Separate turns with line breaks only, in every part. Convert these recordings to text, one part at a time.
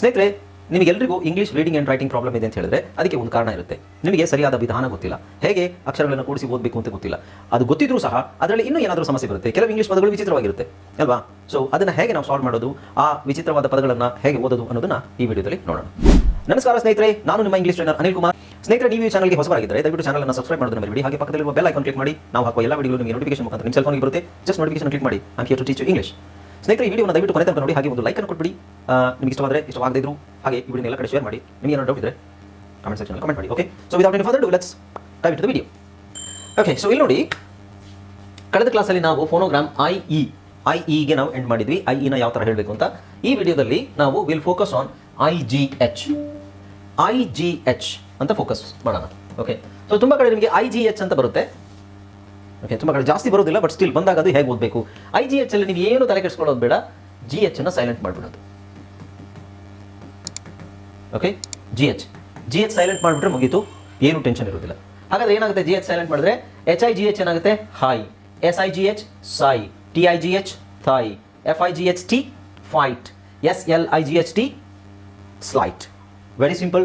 ಸ್ನೇಹಿತರೆ ನಿಮಗೆಲ್ಲರಿಗೂ English reading and writing problem ಇದೆ ಅಂತ ಹೇಳಿದ್ರೆ ಅದಕ್ಕೆ ಒಂದು ಕಾರಣ ಇರುತ್ತೆ. ನಿಮಗೆ ಸರಿಯಾದ ವಿಧಾನ ಗೊತ್ತಿಲ್ಲ. ಹೇಗೆ ಅಕ್ಷರಗಳನ್ನು ಕೂಡಿಸಿ ಓದಬೇಕು ಅಂತ ಗೊತ್ತಿಲ್ಲ. ಅದು ಗೊತ್ತಿದ್ರೂ ಸಹ ಅದರಲ್ಲಿ ಇನ್ನೂ ಏನಾದರೂ ಸಮಸ್ಯೆ ಬರುತ್ತೆ. ಕೆಲವು ಇಂಗ್ಲಿಷ್ ಪದಗಳು ವಿಚಿತ್ರವಾಗಿರುತ್ತೆ, ಅಲ್ವಾ? ಸೊ ಅದನ್ನು ಹೇಗೆ ನಾವು ಸಾಲ್ವ್ ಮಾಡೋದು, ಆ ವಿಚಿತ್ರವಾದ ಪದಗಳನ್ನು ಹೇಗೆ ಓದೋದು ಅನ್ನೋದನ್ನ ಈ ವಿಡಿಯೋದಲ್ಲಿ ನೋಡೋಣ. ನಮಸ್ಕಾರ ಸ್ನೇಹಿತರೆ, ನಾನು ನಿಮ್ಮ ಇಂಗ್ಲಿಷ್ ಟ್ರೈನರ್ ಅನಿಲ್ ಕುಮಾರ್. ಸ್ನೇಹಿತರೆ, ನೀವು ಈ ಚಾನಲ್ಗೆ ಹೊಸವಾಗಿದ್ದರೆ ದಯವಿಟ್ಟು ಚಾನಲ್ ಅನ್ನು ಸಬ್ಸ್ಕ್ರೈಬ್ ಮಾಡೋದನ್ನ ಮರಿಬೇಡಿ. ಹಾಗೆ ಪಕ್ಕದಲ್ಲಿರುವ ಬೆಲ್ ಐಕಾನ್ ಕ್ಲಿಕ್ ಮಾಡಿ, ನಾವು ಹಾಕುವ ಎಲ್ಲ ವಿಡಿಯೋ ನಿಮಗೆ ನೋಟಿಫಿಕೇಶನ್ ಮುಖಾಂತರ ನಿಮ್ಮ ಸೆಲ್ ಫೋನ್ಗೆ ಬರುತ್ತೆ. ಜಸ್ಟ್ ನೋಟಿಫಿಕೇಶನ್ ಕ್ಲಿಕ್ ಮಾಡಿ. ಹಿಯರ್ ಟು ಟೀಚ್ ಇಂಗ್ಲಿಷ್ ಸ್ನೇಹಿತರೆ, ಈ ವಿಡಿಯೋನ ದಯವಿಟ್ಟು ಕೊನೆ ತನಕ ನೋಡಿ, ಹಾಗೆ ಒಂದು ಲೈಕ್ ಅನ್ನು ಕೊಟ್ಬಿಡಿ. ನಿಮಗೆ ಇಷ್ಟವಾದರೆ, ಇಷ್ಟವಾಗದೇ ಇದ್ರು ಹಾಗೆ ಈ ವಿಡಿಯೋ ಎಲ್ಲ ಕಡೆ ಶೇರ್ ಮಾಡಿ. ನಿಮಗೆ ಏನೋ ಡೌಟ್ ಇದ್ರೆ ಕಮೆಂಟ್ ಸೆಕ್ಷನ್ ಕಮೆಂಟ್ ಮಾಡಿ okay so without any further do let's type the video okay so ಇಲ್ಲಿ ನೋಡಿ, ಕಳೆದ ಕ್ಲಾಸಲ್ಲಿ ನಾವು ಫೋನೋಗ್ರಾಮ್ ಐ ಇ ಐ ಇಗೆ ನಾವು ಎಂಡ್ ಮಾಡಿದ್ವಿ. ಐ ಇನ ಯಾವ ಥರ ಹೇಳಬೇಕು ಅಂತ? ಈ ವಿಡಿಯೋದಲ್ಲಿ ನಾವು will focus on I G H I G H ಅಂತ ಫೋಕಸ್ ಮಾಡೋಣ ಓಕೆ ಸೊ ತುಂಬ ಕಡೆ ನಿಮಗೆ ಐ ಜಿ ಎಚ್ ಅಂತ ಬರುತ್ತೆ. ಓಕೆ ತುಂಬ ಕಡೆ ಜಾಸ್ತಿ ಬರೋದಿಲ್ಲ ಬಟ್ ಸ್ಟಿಲ್ ಬಂದಾಗ ಅದು ಹೇಗೆ ಓದಬೇಕು? ಐ ಜಿ ಎಚ್ ಅಲ್ಲಿ ನೀವು ಏನು ತಲೆ ಕೆಡಿಸ್ಕೊಳ್ಳೋದು ಬೇಡ ಜಿ ಎಚ್ ಅನ್ನು silent ಮಾಡಿಬಿಡೋದು. Okay G H G H silent ಮಾಡಿಬಿಟ್ರೆ ಮುಗೀತು, ಏನು ಟೆನ್ಷನ್ ಇರೋದಿಲ್ಲ. ಹಾಗಾದ್ರೆ ಏನಾಗುತ್ತೆ ಜಿ ಎಚ್ ಸೈಲೆಂಟ್ ಮಾಡಿದ್ರೆ? ಎಚ್ ಐ ಜಿ ಎಚ್ ಏನಾಗುತ್ತೆ? High S I G H sigh T I G H thigh F I G H T fight S L I G H T slight very simple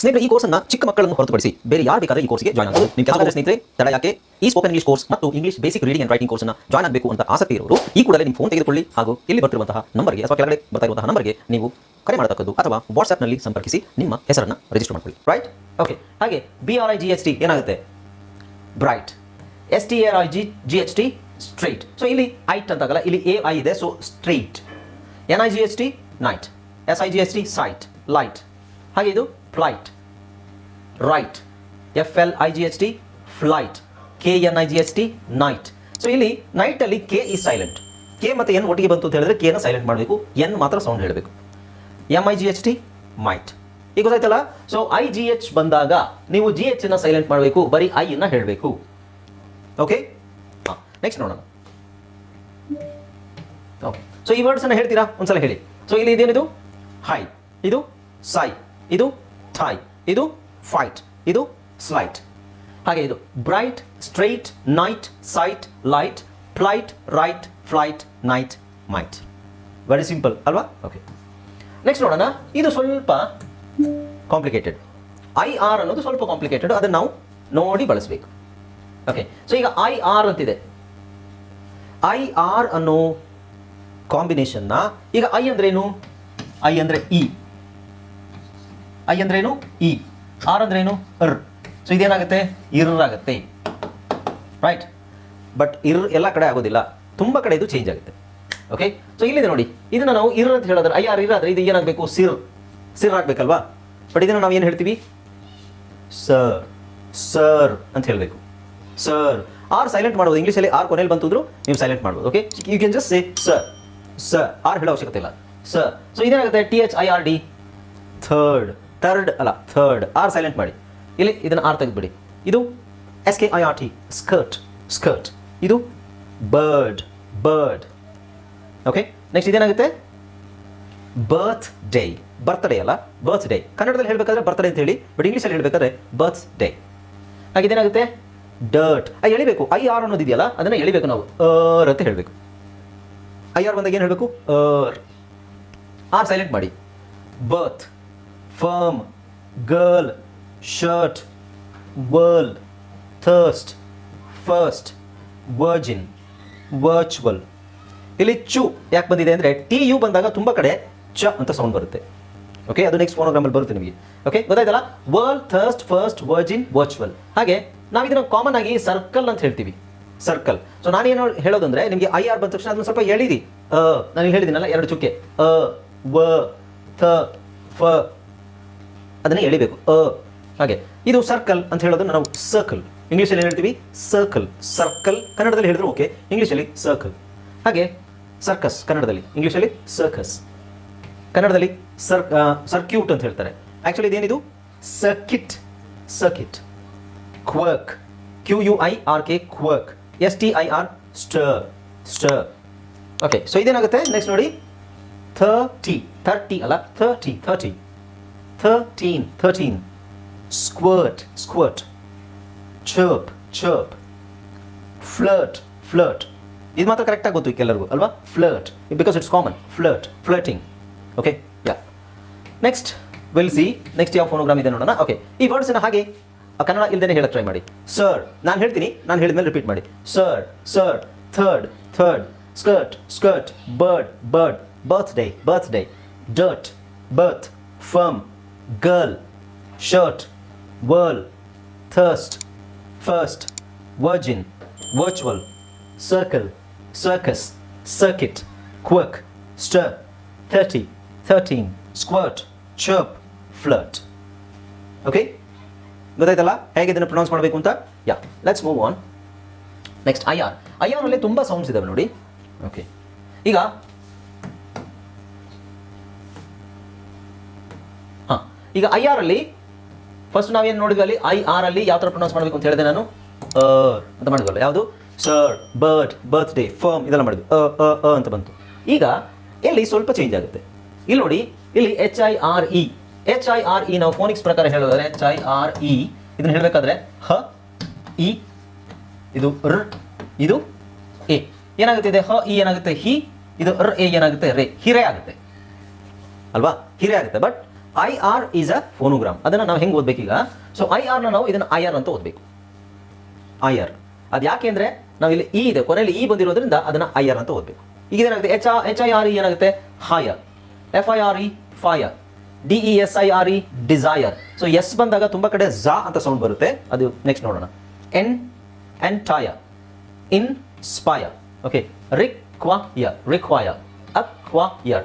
ಸ್ನೇಹಿತರೆ, ಈ ಕೋರ್ಸ್ನ ಚಿಕ್ಕ ಮಕ್ಕಳನ್ನು ಹೊರತುಪಡಿಸಿ ಬೇರೆ ಯಾರು ಬೇಕಾದ್ರೆ ಈ ಕೋರ್ಸ್ಗೆ ಜಾಯ್ನ್ ಆಗಬಹುದು ನಿಮ್ಮ ಕೆಲಸ ಸ್ನೇಹಿತರೆ, ತಡ ಯಾಕೆ? ಈ ಸ್ಪೋಕನ್ ಇಂಗ್ಲಿಷ್ ಕೋರ್ಸ್ ಮತ್ತು English basic reading and writing ಕೋರ್ಸ್ನ ಜಾಯ್ನ್ ಆಗಬೇಕು ಅಂತ ಆಸಕ್ತಿ ಇರೋರು, ಈ ಕೂಡಲೇ ನಿಮ್ಮ ಫೋನ್ ತೆಗೆದುಕೊಳ್ಳಿ ಹಾಗೂ ಇಲ್ಲಿ ಬರ್ತಿರುವಂತಹ ನಂಬರ್ಗೆ ಅಥವಾ ಕೆಳಗಡೆ ಬರ್ತಾ ಇರುವಂತಹ ನಂಬರ್ಗೆ ನೀವು ಕರೆ ಮಾಡತಕ್ಕದ್ದು ಅಥವಾ ವಾಟ್ಸ್ಆಪ್ನಲ್ಲಿ ಸಂಪರ್ಕಿಸಿ ನಿಮ್ಮ ಹೆಸರನ್ನು ರಿಜಿಸ್ಟರ್ ಮಾಡಿಕೊಳ್ಳಿ. ರೈಟ್ ಓಕೆ ಹಾಗೆ B R I G H T ಏನಾಗುತ್ತೆ? Bright S T R I G G H T straight so ಇಲ್ಲಿ ಐಟ್ ಅಂತಾಗಲ್ಲ, ಇಲ್ಲಿ ಎ ಐ ಇದೆ so straight N I G H T night S I G H T sight light ಹಾಗೆ ಇದು? Flight right F L I G H T flight K N I G S T night so ಇಲ್ಲಿ ನೈಟಲ್ಲಿ K ಈ silent K ಮತ್ತು N ಒಟ್ಟಿಗೆ ಬಂತು ಅಂತ ಹೇಳಿದ್ರೆ ಕೆನ ಸೈಲೆಂಟ್ ಮಾಡಬೇಕು. ಎನ್ ಮಾತ್ರ ಸೌಂಡ್ ಹೇಳಬೇಕು. M I G H T might ಈಗ ಗೊತ್ತಾಯ್ತಲ್ಲ? ಸೊ ಐ ಜಿ ಎಚ್ ಬಂದಾಗ ನೀವು ಜಿ ಎಚ್ ಅನ್ನ ಸೈಲೆಂಟ್ ಮಾಡಬೇಕು, ಬರೀ ಐ ಅನ್ನ ಹೇಳಬೇಕು. ಓಕೆ ನೆಕ್ಸ್ಟ್ ನೋಡೋಣ. ಸೊ ಈ ವರ್ಡ್ಸ್ ಅನ್ನ ಹೇಳ್ತೀರಾ? ಒಂದ್ಸಲ ಹೇಳಿ. ಸೊ ಇಲ್ಲಿ ಇದೇನಿದು? ಹೈ ಇದು ಸೈ ಇದು ಥೈ ಇದು ಫೈಟ್ ಇದು ಸ್ಲೈಟ್ ಹಾಗೆ ಇದು bright straight night sight light flight right flight night might very simple ಅಲ್ವಾ? ಓಕೆ ನೆಕ್ಸ್ಟ್ ನೋಡೋಣ. ಇದು ಸ್ವಲ್ಪ ಕಾಂಪ್ಲಿಕೇಟೆಡ್ ಐ ಆರ್ ಅನ್ನೋದು ಸ್ವಲ್ಪ ಕಾಂಪ್ಲಿಕೇಟೆಡ್ ಅದನ್ನು ನಾವು ನೋಡಿ ಬಳಸಬೇಕು. ಓಕೆ ಸೊ ಈಗ ಐ ಆರ್ ಅಂತಿದೆ. ಐ ಆರ್ ಅನ್ನೋ ಕಾಂಬಿನೇಷನ್ನ ಈಗ ಐ ಅಂದ್ರೇನು? ಐ ಅಂದ್ರೆ ಇ ಐ ಅಂದ್ರೇನು? ಇ ಆರ್ ಅಂದ್ರೇನು? ಅರ್ ಸೊ ಇದೇನಾಗುತ್ತೆ? ಇರ್ ಆಗುತ್ತೆ ರೈಟ್ ಬಟ್ ಇರ್ ಎಲ್ಲ ಕಡೆ ಆಗೋದಿಲ್ಲ. ತುಂಬ ಕಡೆ ಇದು ಚೇಂಜ್ ಆಗುತ್ತೆ. ಓಕೆ ಸೊ ಇಲ್ಲಿದೆ ನೋಡಿ. ಇದನ್ನ ನಾವು ಇರ್ ಅಂತ ಹೇಳಿದ್ರೆ ಐ ಆರ್ ಇರ್ ಆದ್ರೆ ಇದು ಏನಾಗಬೇಕು? ಸಿರ್. ಸಿರ್ ಆಗಬೇಕಲ್ವಾ? ಬಟ್ ಇದನ್ನ ನಾವು ಏನು ಹೇಳ್ತೀವಿ? ಸರ್. ಸರ್ ಅಂತ ಹೇಳಬೇಕು. ಸರ್. ಆರ್ ಸೈಲೆಂಟ್ ಮಾಡ್ಬೋದು ಇಂಗ್ಲೀಷಲ್ಲಿ ಆರ್ ಕೊನೆಯಲ್ಲಿ ಬಂತಂದ್ರು ನೀವು ಸೈಲೆಂಟ್ ಮಾಡ್ಬೋದು. Okay you can just say sir. Sir. R ಹೇಳೋ ಅವಶ್ಯಕತೆ ಇಲ್ಲ. Sir. So ಇದೇನಾಗುತ್ತೆ? T H I R D third third ಅಲ್ಲ ಥರ್ಡ್ ಆರ್ ಸೈಲೆಂಟ್ ಮಾಡಿ. ಇಲ್ಲಿ ಇದನ್ನು ಆರ್ ತೆಗೆದುಬಿಡಿ. ಇದು S K I R T skirt skirt ಇದು ಬರ್ಡ್ ಬರ್ಡ್ ಓಕೆ ನೆಕ್ಸ್ಟ್ ಇದೇನಾಗುತ್ತೆ? ಬರ್ತ್ ಡೇ ಬರ್ತ್ಡೇ ಅಲ್ಲ ಬರ್ತ್ ಡೇ ಕನ್ನಡದಲ್ಲಿ ಹೇಳಬೇಕಾದ್ರೆ ಬರ್ತ್ಡೇ ಅಂತ ಹೇಳಿ ಬಟ್ ಇಂಗ್ಲೀಷಲ್ಲಿ ಹೇಳಬೇಕಾದ್ರೆ ಬರ್ತ್ ಡೇ ಹಾಗೆ ಇದೇನಾಗುತ್ತೆ? ಡರ್ಟ್ ಐ ಎಳಿಬೇಕು. ಐ ಆರ್ ಅನ್ನೋದಿದೆಯಲ್ಲ, ಅದನ್ನು ಎಳಿಬೇಕು ನಾವು. ಅರ್ ಅಂತ ಹೇಳಬೇಕು. ಐ ಆರ್ ಬಂದಾಗ ಏನು ಹೇಳಬೇಕು? ಅರ್ ಆರ್ ಸೈಲೆಂಟ್ ಮಾಡಿ. Birth firm girl, shirt world, thirst, first virgin virtual ಇಲ್ಲಿ ಚು ಯಾಕೆ ಬಂದಿದೆ ಅಂದರೆ ಟಿ ಯು ಬಂದಾಗ ತುಂಬ ಕಡೆ ಚ ಅಂತ ಸೌಂಡ್ ಬರುತ್ತೆ. ಓಕೆ ಅದು ನೆಕ್ಸ್ಟ್ ಫೋನೋಗ್ರಾಮಲ್ಲಿ ಬರುತ್ತೆ ನಿಮಗೆ. ಓಕೆ ಗೊತ್ತಾಯ್ತಲ್ಲ? World thirst first virgin virtual ಹಾಗೆ ನಾವು ಇದನ್ನು ಕಾಮನ್ ಆಗಿ ಸರ್ಕಲ್ ಅಂತ ಹೇಳ್ತೀವಿ. ಸರ್ಕಲ್ ಸೊ ನಾನೇನು ಹೇಳೋದಂದ್ರೆ ನಿಮಗೆ ಐ ಆರ್ ಬಂದ ತಕ್ಷಣ ಅದನ್ನ ಸ್ವಲ್ಪ ಎಳಿರಿ. ನಾನು ಹೇಳಿದ್ದೀನಲ್ಲ ಎರಡು ಚುಕ್ಕೆ. ಅ ವ ಥ ಫ ಅದನ್ನ ಎಳಿಬೇಕು. ಅ, ಹಾಗೆ. ಇದು ಸರ್ಕಲ್ ಅಂತ ಹೇಳೋದನ್ನ ನಾವು ಸರ್ಕಲ್ ಇಂಗ್ಲೀಷಲ್ಲಿ ಏನು ಹೇಳ್ತೀವಿ? ಸರ್ಕಲ್ ಸರ್ಕಲ್ ಕನ್ನಡದಲ್ಲಿ ಹೇಳಿದ್ರು ಓಕೆ ಇಂಗ್ಲೀಷಲ್ಲಿ ಸರ್ಕಲ್ ಹಾಗೆ ಸರ್ಕಸ್ ಕನ್ನಡದಲ್ಲಿ. ಇಂಗ್ಲೀಷಲ್ಲಿ ಸರ್ಕಸ್ ಕನ್ನಡದಲ್ಲಿ ಸರ್ ಸರ್ಕ್ಯೂಟ್ ಅಂತ ಹೇಳ್ತಾರೆ. ಆ್ಯಕ್ಚುಲಿ ಇದೇನಿದು? Circuit circuit quirk Q U I R K quirk S T I R stir stir okay so ಇದೇನಾಗುತ್ತೆ? Next ನೋಡಿ. ಥರ್ಟಿ ಥರ್ಟಿ ಅಲ್ಲ? Thirty thirty thirteen thirteen. Squirt, squirt. Chirp, chirp. Flirt, flirt. ಇದು ಮಾತ್ರ ಕರೆಕ್ಟಾಗಿ ಗೊತ್ತು ಕೆಲರಿಗೂ ಅಲ್ವಾ? Flirt because it's common flirt flirting okay yeah next will see next ಯಾವ phonogram ಇದೆ ನೋಡೋಣ. ಓಕೆ ಈ ವರ್ಡ್ಸ್ನ ಹಾಗೆ ಕನ್ನಡ ಇಲ್ದೇನೆ ಹೇಳಕ್ಕೆ ಟ್ರೈ ಮಾಡಿ. ಸರ್ ನಾನು ಹೇಳ್ತೀನಿ. ನಾನು ಹೇಳಿದ್ಮೇಲೆ ರಿಪೀಟ್ ಮಾಡಿ. Sir sir third third skirt skirt bird bird birthday birthday dirt birth firm girl shirt world thirst first virgin, virtual, circle, circus, circuit, quirk, stir, 30, 13, squirt, chirp, flirt. Okay ಗೊತ್ತಾಯ್ತಲ್ಲ? ಹೇಗೆ ಇದನ್ನು pronounce ಮಾಡಬೇಕು ಅಂತ? Yeah let's move on next I R I R ತುಂಬ sounds ಇದಾವೆ ನೋಡಿ. Okay ಈಗ ಹಾಂ ಈಗ ಐ ಆರ್ ಅಲ್ಲಿ ಫಸ್ಟ್ ನಾವೇನು ನೋಡಿದ್ವಿ ಅಲ್ಲಿ? ಐ ಆರ್ ಅಲ್ಲಿ ಯಾವ ಥರ ಪ್ರೊನೌನ್ಸ್ ಮಾಡಬೇಕು ಅಂತ ಹೇಳಿದೆ ನಾನು. ಅಂತ ಮಾಡಿದ್ವಲ್ಲ ಯಾವುದು? ಸರ್ ಬರ್ತ್ ಡೇ ಫರ್ಮ್ ಇದೆಲ್ಲ ಮಾಡಿದ್ವಿ. ಅ ಅ ಅ ಅಂತ ಬಂತು. ಈಗ ಇಲ್ಲಿ ಸ್ವಲ್ಪ ಚೇಂಜ್ ಆಗುತ್ತೆ. ಇಲ್ಲಿ ನೋಡಿ, ಇಲ್ಲಿ H I R E H I R E ನಾವು ಫೋನಿಕ್ಸ್ ಪ್ರಕಾರ ಹೇಳೋದಾದ್ರೆ ಎಚ್ ಐ ಆರ್ ಇ ಇದನ್ನ ಹೇಳಬೇಕಾದ್ರೆ ಹ, ಇ, ಇದು ರ್, ಇದು ಎ. ಏನಾಗುತ್ತೆ ಇದೆ? ಹ, ಇ ಏನಾಗುತ್ತೆ? ಹಿ. ಇದು ರ್, ಎ ಏನಾಗುತ್ತೆ? ರೇ. ಹಿರೇ ಆಗುತ್ತೆ. ಅಲ್ವಾ? ಹಿರೇ ಆಗುತ್ತೆ. But I R is a phonogram ಅದನ್ನು ನಾವು ಹೆಂಗೆ ಓದಬೇಕೀಗ? ಸೊ ಐ ಆರ್ನ ನಾವು ಇದನ್ನು ಐ ಆರ್ ಅಂತ ಓದಬೇಕು. ಐ ಆರ್ ಅದು ಯಾಕೆ ಅಂದರೆ ನಾವು ಇಲ್ಲಿ ಇ ಇದೆ. ಕೊನೆಯಲ್ಲಿ ಇ ಬಂದಿರೋದ್ರಿಂದ ಅದನ್ನು ಐ ಆರ್ ಅಂತ ಓದಬೇಕು. ಈಗ ಏನಾಗುತ್ತೆ H R H I R E ಏನಾಗುತ್ತೆ? Hire F I R E fire D E S I R E desire so S ಬಂದಾಗ ತುಂಬ ಕಡೆ ಝಾ ಅಂತ ಸೌಂಡ್ ಬರುತ್ತೆ. ಅದು ನೆಕ್ಸ್ಟ್ ನೋಡೋಣ. N N ಟಾಯ inspire okay require require acquire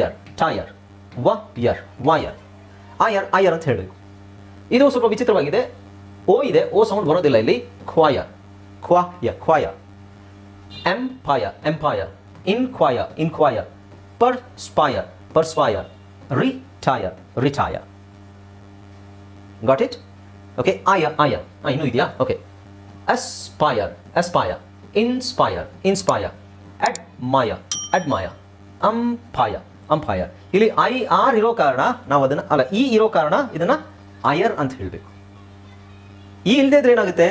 ಯರ್ ಟಯರ್ ಟಯರ್ ವಯರ್ ವಯರ್ ಆಯರ್ ಆಯರ್ ಅಂತ ಹೇಳಬೇಕು ಇದು ಸ್ವಲ್ಪ ವಿಚಿತ್ರವಾಗಿದೆ. ಓ ಇದೆ. ಓ ಸೌಂಡ್ ಬರೋದಿಲ್ಲ ಇಲ್ಲಿ. ಕ್ವಾಯರ್ ಕ್ವಾಯ ಕ್ವಾಯ empire empire inquire inquire perspire perspire retire retire got it okay ಆಯರ್ ಆಯರ್ ಇನ್ನೂ ಇದೆಯಾ? Okay aspire. Aspire inspire. Inspire admire. Admire umpire umpire ಇಲ್ಲಿ ಐ ಆರ್ ಇರೋ ಕಾರಣ ನಾವು ಅದನ್ನ ಅಲ್ಲ ಇ ಇರೋ ಕಾರಣ ಇದನ್ನ ಅಯರ್ ಅಂತ ಹೇಳಬೇಕು. ಈ ಇಲ್ಲದೆ ಇದ್ರೆ ಏನಾಗುತ್ತೆ?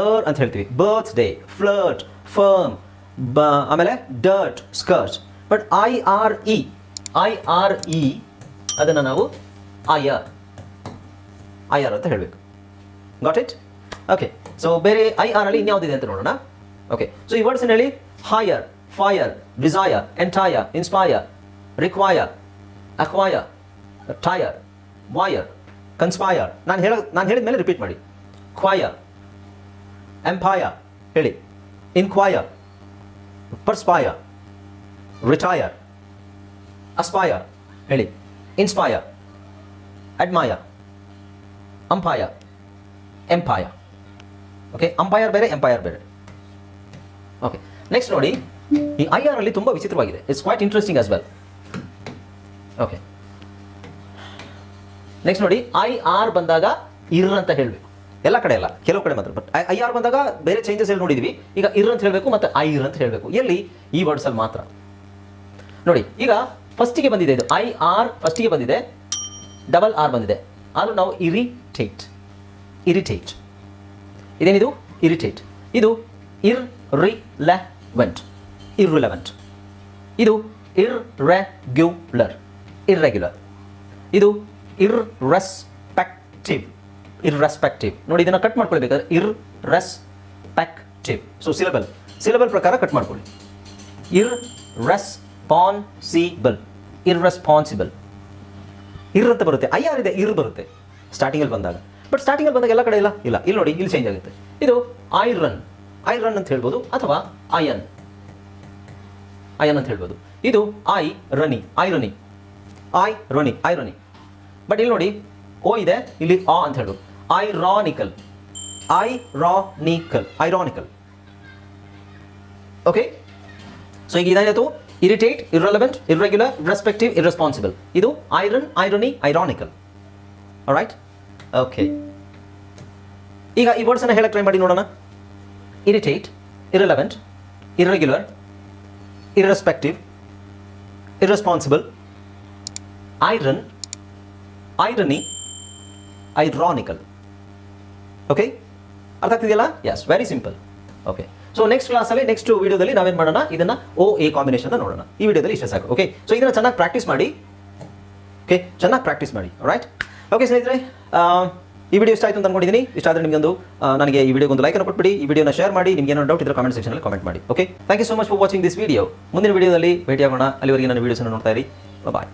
ಅರ್ ಅಂತ ಹೇಳ್ತೀವಿ. ಬರ್ತ್ ಡೇ ಫ್ಲರ್ಟ್ ಫರ್ಮ್ ಬ ಆಮೇಲೆ dirt skirt but I R E I R E ಅದನ್ನು ನಾವು ಐಯರ್ ಐ ಆರ್ ಅಂತ ಹೇಳಬೇಕು. ಗಾಟ್ ಇಟ್ ಓಕೆ ಸೊ ಬೇರೆ ಐ ಆರ್ ಅಲ್ಲಿ ಇನ್ಯಾವುದಿದೆ ಅಂತ ನೋಡೋಣ. ಓಕೆ ಸೊ ಈ ವರ್ಡ್ಸ್ ಹೇಳಿ hire fire desire entire inspire require acquire tyre wire conspire ನಾನು ಹೇಳ, ನಾನು ಹೇಳಿದ ಮೇಲೆ ರಿಪೀಟ್ ಮಾಡಿ. ಕ್ವೈರ್ ಎಂಪೈರ್ ಹೇಳಿ. ಇನ್ಕ್ವೈರ್ ಪರ್ಸ್ಪಾಯರ್ ರಿಟಾಯರ್ ಅಸ್ಪಾಯರ್ ಹೇಳಿ. Inspire admire umpire empire okay umpire ಬೇರೆ ಎಂಪೈರ್ ಬೇರೆ. ಓಕೆ ನೆಕ್ಸ್ಟ್ ನೋಡಿ, ಈ ಐ ಆರ್ ಅಲ್ಲಿ ತುಂಬ ವಿಚಿತ್ರವಾಗಿದೆ. It's quite interesting as well okay next ನೋಡಿ ಐ ಆರ್ ಬಂದಾಗ ಇರ್ ಅಂತ ಹೇಳಬೇಕು. ಎಲ್ಲ ಕಡೆ ಅಲ್ಲ, ಕೆಲವು ಕಡೆ ಮಾತ್ರ. ಬಟ್ ಐ ಆರ್ ಬಂದಾಗ ಬೇರೆ ಚೇಂಜಸ್ ಹೇಳಿ ನೋಡಿದ್ವಿ? ಈಗ ಇರ್ ಅಂತ ಹೇಳಬೇಕು ಮತ್ತೆ ಐ ಇರ್ ಅಂತ ಹೇಳಬೇಕು. ಎಲ್ಲಿ? ಈ ವರ್ಡ್ಸ್ ಅಲ್ಲಿ ಮಾತ್ರ. ನೋಡಿ, ಈಗ ಫಸ್ಟಿಗೆ ಬಂದಿದೆ ಇದು. ಐ ಆರ್ ಫಸ್ಟಿಗೆ ಬಂದಿದೆ. ಡಬಲ್ ಆರ್ ಬಂದಿದೆ. ಆದರೂ ನಾವು ಇರಿಟೇಟ್ ಇರಿಟೇಟ್ ಇದೇನಿದು? ಇರಿಟೇಟ್ ಇದು ಇರ್ ರಿಲೆವೆಂಟ್ ಇರ್ರಿಲೆವೆಂಟ್ ಇದು ಇರ್ರೆಗ್ಯುಲರ್ ಇರ್ರೆಗ್ಯುಲರ್ ಇದು ಇರ್ರೆಸ್ಪೆಕ್ಟಿವ್ ಇರ್ರೆಸ್ಪೆಕ್ಟಿವ್ ನೋಡಿ, ಇದನ್ನು ಕಟ್ ಮಾಡ್ಕೊಳ್ಬೇಕಾದ್ರೆ irrespective so syllable syllable ಪ್ರಕಾರ ಕಟ್ ಮಾಡ್ಕೊಳ್ಳಿ. ಇರ್ ರೆಸ್ಪಾನ್ಸಿಬಲ್ ಇರ್ರೆಸ್ಪಾನ್ಸಿಬಲ್ ಇರ್ ಅಂತ ಬರುತ್ತೆ. ಐ ಆರ್ ಇದೆ ಇರ್ ಬರುತ್ತೆ. ಸ್ಟಾರ್ಟಿಂಗಲ್ಲಿ ಬಂದಾಗ. ಬಟ್ ಸ್ಟಾರ್ಟಿಂಗಲ್ಲಿ ಬಂದಾಗ ಎಲ್ಲ ಕಡೆ ಇಲ್ಲ? ಇಲ್ಲ. ಇಲ್ಲಿ ನೋಡಿ, ಇಲ್ಲಿ ಚೇಂಜ್ ಆಗುತ್ತೆ. ಇದು ಐ ರನ್ ಐ ರನ್ ಅಂತ ಹೇಳ್ಬೋದು ಅಥವಾ ಅಯನ್ ಅಯನ್ ಅಂತ ಹೇಳ್ಬೋದು. ಇದು irony irony irony irony but ಇಲ್ಲಿ ನೋಡಿ ಓ ಇದೆ, ಇಲ್ಲಿ ಆ ಅಂತ ಹೇಳ್ಬೋದು ironical ironical ironical okay so ಈಗ ಇದಾಯಿತು irritate irrelevant irregular respective irresponsible ಇದು iron irony ironical right okay ಈಗ ಈ ವರ್ಡ್ಸನ್ನು ಹೇಳಕ್ಕೆ ಟ್ರೈ ಮಾಡಿ ನೋಡೋಣ. Irritate irrelevant irregular irrespective irresponsible iron, irony, ironical. Okay ಅರ್ಥ ಆಗ್ತಿದೆಯಲ್ಲ? Yes very simple okay so next ಕ್ಲಾಸಲ್ಲಿ ನೆಕ್ಸ್ಟ್ ವೀಡಿಯೋದಲ್ಲಿ ನಾವೇನು ಮಾಡೋಣ? ಇದನ್ನ ಓ ಎ ಕಾಂಬಿನೇಷನ್ ನೋಡೋಣ. ಈ ವಿಡಿಯೋದಲ್ಲಿ ಇಷ್ಟ ಸಾಕು. ಓಕೆ ಸೊ ಇದನ್ನ ಚೆನ್ನಾಗಿ ಪ್ರಾಕ್ಟೀಸ್ ಮಾಡಿ. ಓಕೆ ಚೆನ್ನಾಗಿ ಪ್ರಾಕ್ಟೀಸ್ ಮಾಡಿ. ರೈಟ್ ಓಕೆ ಸ್ನೇಹಿತರೆ ಈ ವಿಡಿಯೋ ಇಷ್ಟ ಆಯಿತು ಅಂತ ಅನ್ಕೊಂಡಿದ್ದೀನಿ ಇಷ್ಟ ಆದರೆ ನಿಮಗೊಂದು ಒಂದು ನನಗೆ ಈ ವಿಡಿಯೋಗೊಂದು ಲೈಕ್ ಅನ್ನು ಕೊಟ್ಬಿಡಿ. ಈ ವಿಡಿಯೋನ ಶೇರ್ ಮಾಡಿ. ನಿಮಗೆ ಏನೋ ಡೌಟ್ ಇದ್ರೆ ಕಾಮೆಂಟ್ ಸೆಕ್ಷನಲ್ಲಿ ಕಾಮೆಂಟ್ ಮಾಡಿ. Okay thank you so much for watching this video ಮುಂದಿನ ವಿಡಿಯೋದಲ್ಲಿ ಭೇಟಿಯಾಗೋಣ. ಅಲ್ಲಿವರೆಗೆ ನನ್ನ ವೀಡಿಯೋಸನ್ನು ನೋಡ್ತಾ ಇರಿ. ಬಾಯ್